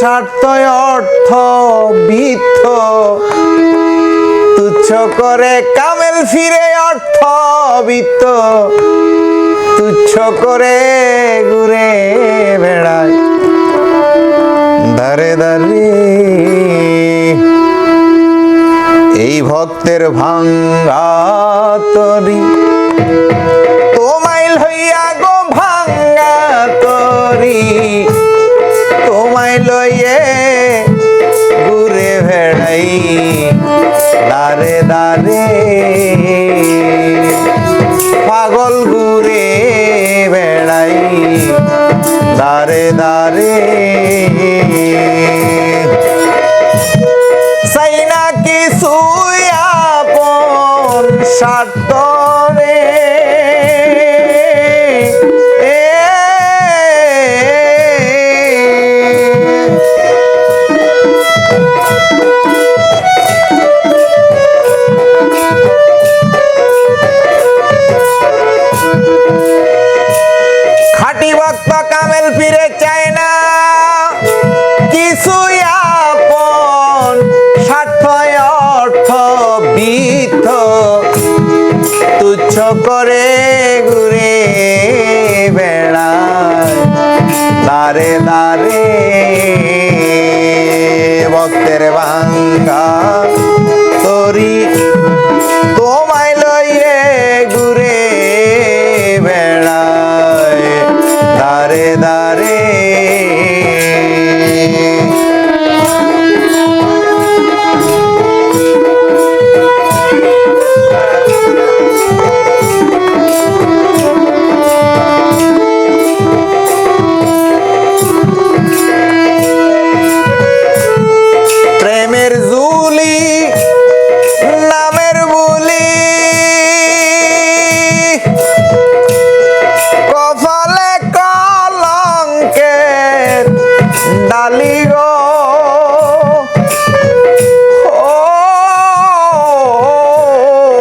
স্বার্থ অর্থ বিত্ত তুচ্ছ করে কামেল ফিরে অর্থ বিত্ত তুচ্ছ করে ঘুরে বেড়ায় দারে দারে। এই ভক্তের ভাঙ্গা তরি। তোমায় লইয়া গো ভাঙ্গা তরি। দারে দারে। পাগল ঘুরে বেড়াই। দারে দারে। দারে দারে ভক্তের ভাঙ্গা ডালি গো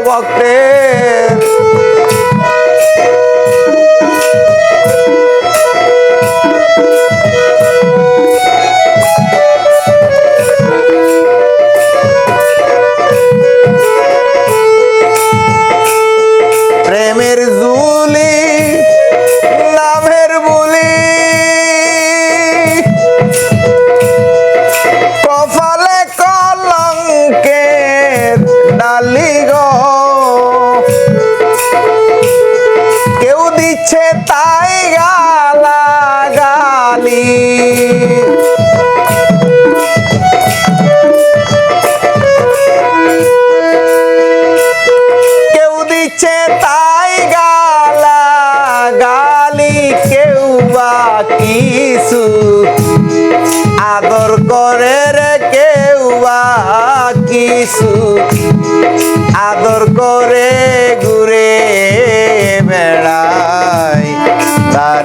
ভক্তের প্রেমের জুলি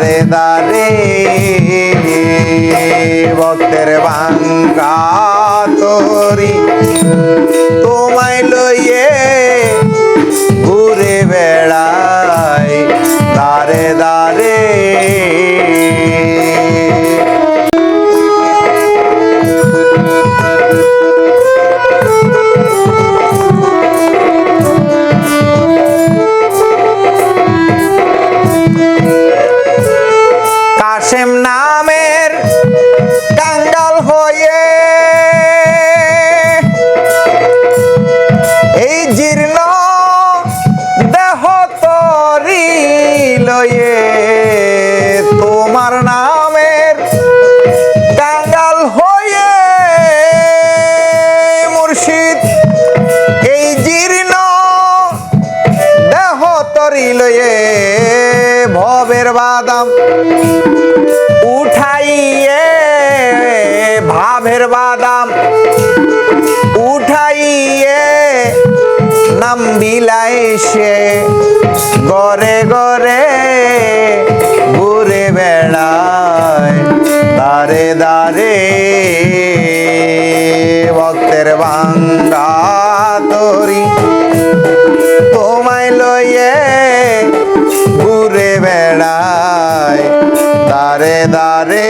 দারে দারে ভক্তের ভাঙ্গা তরি। তোমার নামের কাঙ্গাল হয়ে মুর্শিদ। এই জীর্ণ দেহ তরি লয়ে ভবের বাদাম উঠাইয়ে ভাবের বাদাম উঠাইয়ে নাম বিলায় সে গরে গরে রে ভক্তের বান্দা তরি তোমায় লইয়ে ঘুরে বেড়ায় দারে দারে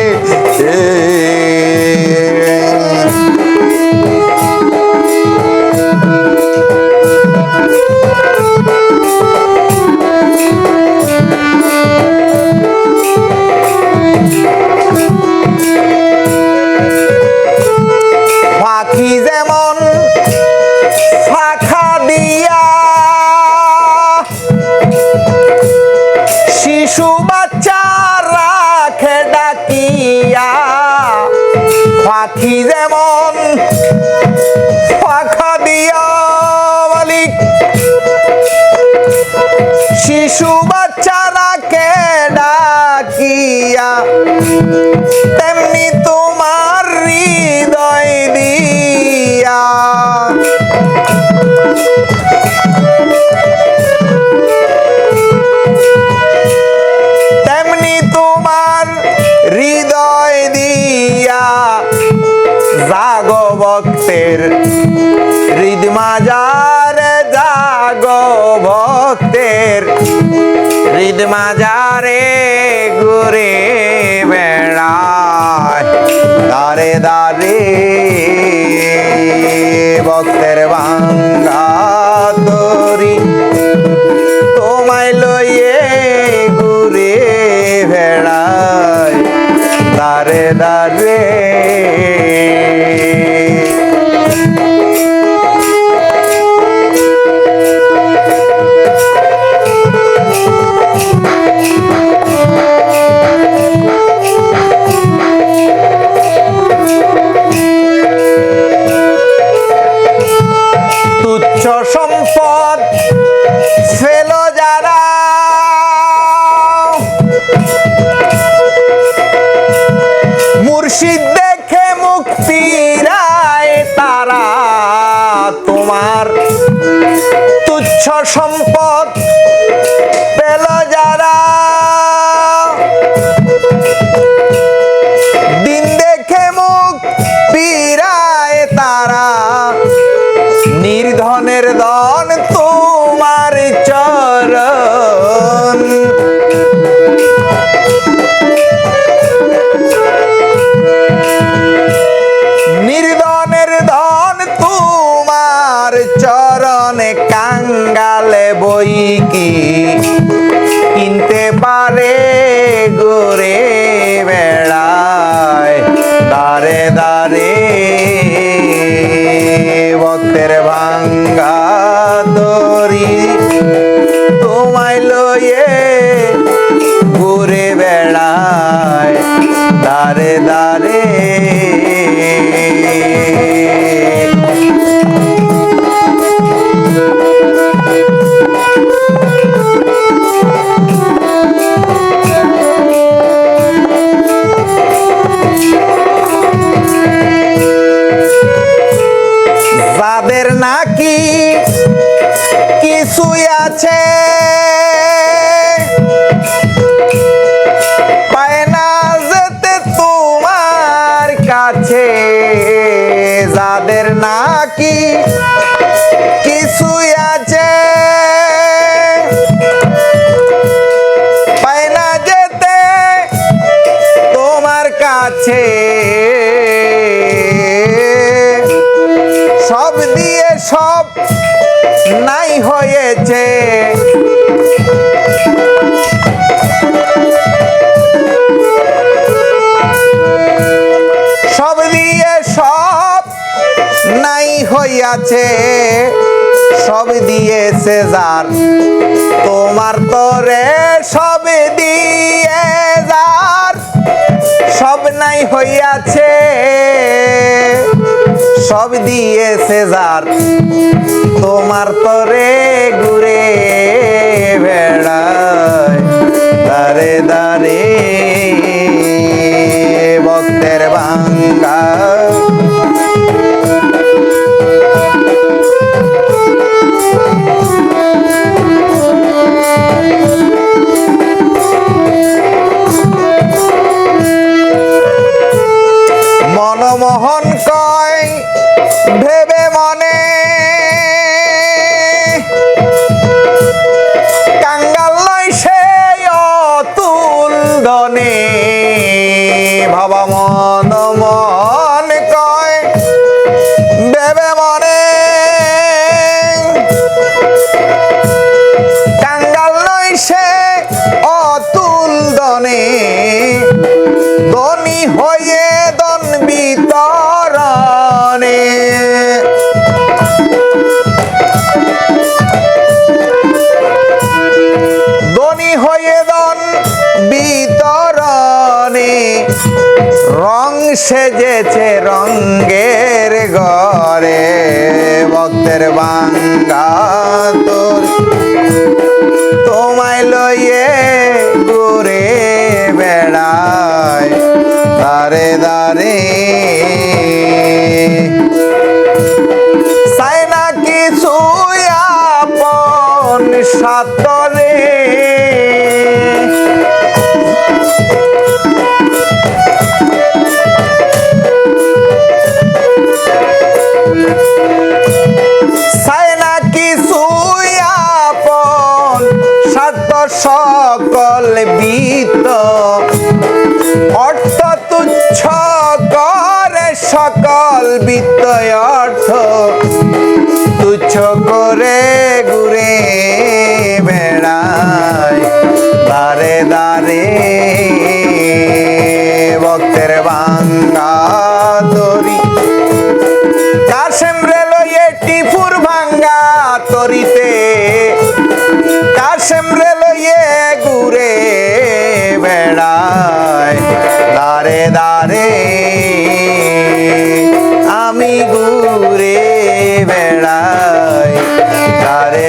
হৃদমাজারে ঘুরে বেড়ায়। দারে দারে ভক্তের ভাঙ্গা তরি। তোমায় লইয়ে ঘুরে বেড়ায়। দারে দারে মুর্শিদ দেখে মুক্তি রায় তারা তোমার তুচ্ছ সম্পদ পেল যারা। দিন দেখে মুখ পীরায় তারা, নির্ধনের দন কাঙ্গালে বই কি কিনতে পারে গোরে কাছে যাদের নাকি কিছুই আছে। না যেতে তোমার কাছে। সব দিয়ে সব নাই হয়েছে। হইয়াছে, সব দিয়েছে যার। তোমার তরে সব দিয়ে যার। সব নাই হইয়াছে, সব দিয়েছে যার। তোমার তরে ঘুরে বেড়ায়, দারে দারে ভক্তের ভাঙ্গা ভেবে মনে রং সেজেছে রঙ্গের ঘরে ভক্তের বাঙ্গা তোর। তোমায় লইয়ে ঘুরে বেড়ায় দারে দারে বিত্তয় অর্থ তুচ্ছ করে ঘুরে বেড়ায়। দারে দারে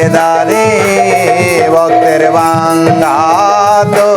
দারে ভক্তের বাঙ্গা তো